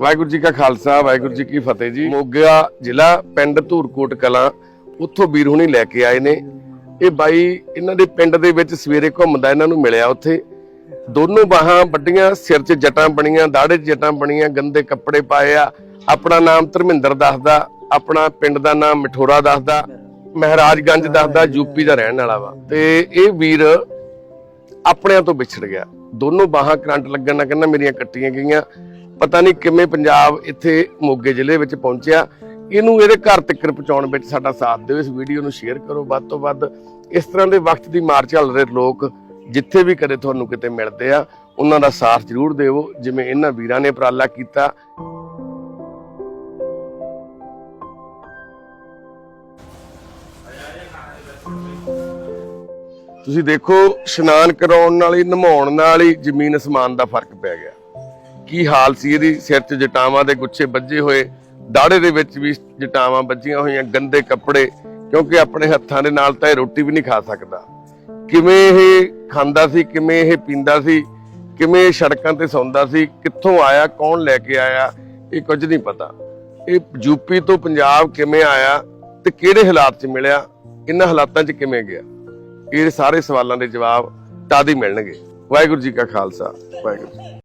ਵਾਹਿਗੁਰੂ ਜੀ ਕਾ ਖਾਲਸਾ, ਵਾਹਿਗੁਰੂ ਜੀ ਕੀ ਫਤਿਹ ਜੀ। ਮੋਗਾ ਜ਼ਿਲ੍ਹਾ ਪਿੰਡ ਧੂਰਕੋਟ ਕਲਾਂ, ਉੱਥੋਂ ਵੀਰ ਹੁਣੀ ਲੈ ਕੇ ਆਏ ਨੇ। ਇਹ ਬਾਈ ਇਹਨਾਂ ਦੇ ਪਿੰਡ ਦੇ ਵਿੱਚ ਸਵੇਰੇ ਘੁੰਮਦਾ ਇਹਨਾਂ ਨੂੰ ਮਿਲਿਆ ਉੱਥੇ। ਦੋਨੋਂ ਬਾਹਾਂ ਵੱਡੀਆਂ, ਸਿਰ 'ਚ ਜਟਾਂ ਬਣੀਆਂ ਦਾੜੇ 'ਚ ਜਟਾਂ ਬਣੀਆਂ, ਗੰਦੇ ਕੱਪੜੇ ਪਾਏ ਆ। ਆਪਣਾ ਨਾਮ ਧਰਮਿੰਦਰ ਦੱਸਦਾ, ਆਪਣਾ ਪਿੰਡ ਦਾ ਨਾਮ ਮਠੋਰਾ ਦੱਸਦਾ, ਮਹਾਰਾਜਗੰਜ ਦੱਸਦਾ ਯੂਪੀ ਦਾ ਰਹਿਣ ਵਾਲਾ ਵਾ। ਤੇ ਇਹ ਵੀਰ ਆਪਣਿਆਂ ਤੋਂ ਵਿਛੜ ਗਿਆ। ਦੋਨੋਂ ਬਾਹਾਂ ਕਰੰਟ ਲੱਗਣ ਨਾਲ ਕਹਿੰਦਾ, ਮੇਰੀਆਂ ਕੱਟੀਆਂ ਗਈਆਂ। ਪਤਾ ਨਹੀਂ ਕਿਵੇਂ ਪੰਜਾਬ ਇੱਥੇ ਮੋਗੇ ਜ਼ਿਲ੍ਹੇ ਵਿੱਚ ਪਹੁੰਚਿਆ। ਇਹਨੂੰ ਇਹਦੇ ਘਰ ਤੱਕ ਪਹੁੰਚਾਉਣ ਵਿੱਚ ਸਾਡਾ ਸਾਥ ਦਿਓ। ਇਸ ਵੀਡੀਓ ਨੂੰ ਸ਼ੇਅਰ ਕਰੋ। ਵੱਧ ਤੋਂ ਵੱਧ ਇਸ ਤਰ੍ਹਾਂ ਦੇ ਵਕਤ ਦੀ ਮਾਰ ਚੱਲ ਰਹੇ ਲੋਕ ਜਿੱਥੇ ਵੀ ਕਦੇ ਤੁਹਾਨੂੰ ਕਿਤੇ ਮਿਲਦੇ ਆ, ਉਹਨਾਂ ਦਾ ਸਾਥ ਜ਼ਰੂਰ ਦੇਵੋ। ਜਿਵੇਂ ਇਹਨਾਂ ਵੀਰਾਂ ਨੇ ਉਪਰਾਲਾ ਕੀਤਾ। ਤੁਸੀਂ ਦੇਖੋ, ਇਸ਼ਨਾਨ ਕਰਾਉਣ ਨਾਲ ਹੀ ਨਹਾਉਣ ਨਾਲ ਹੀ ਜ਼ਮੀਨ ਅਸਮਾਨ ਦਾ ਫ਼ਰਕ ਪੈ ਗਿਆ। ਕੀ ਹਾਲ ਸੀ ਇਹਦੀ ਸਿਰ 'ਚ ਜਟਾਵਾਂ ਦੇ ਗੁੱਛੇ ਵੱਜੇ ਹੋਏ? ਦਾੜੇ ਦੇ ਵਿੱਚ ਵੀ ਜਟਾਵਾਂ ਵੱਜੀਆਂ ਹੋਈਆਂ, ਗੰਦੇ ਕੱਪੜੇ, ਕਿਉਂਕਿ ਆਪਣੇ ਹੱਥਾਂ ਦੇ ਨਾਲ ਤਾਂ ਇਹ ਰੋਟੀ ਵੀ ਨਹੀਂ ਖਾ ਸਕਦਾ। ਕਿਵੇਂ ਇਹ ਖਾਂਦਾ ਸੀ, ਕਿਵੇਂ ਇਹ ਪੀਂਦਾ ਸੀ, ਕਿਵੇਂ ਇਹ ਸੜਕਾਂ ਤੇ ਸੌਂਦਾ ਸੀ, ਕਿੱਥੋਂ ਆਇਆ, ਕੌਣ ਲੈ ਕੇ ਆਇਆ, ਇਹ ਕੁਝ ਨਹੀਂ ਪਤਾ। ਇਹ ਯੂਪੀ ਤੋਂ ਪੰਜਾਬ ਕਿਵੇਂ ਆਇਆ ਤੇ ਕਿਹੜੇ ਹਾਲਾਤ 'ਚ ਮਿਲਿਆ, ਇਹਨਾਂ ਹਾਲਾਤਾਂ 'ਚ ਕਿਵੇਂ ਗਿਆ? ਇਹ ਸਾਰੇ ਸਵਾਲਾਂ ਦੇ ਜਵਾਬ ਤਦ ਹੀ ਮਿਲਣਗੇ। ਵਾਹਿਗੁਰੂ ਜੀ ਕਾ ਖਾਲਸਾ, ਵਾਹਿਗੁਰੂ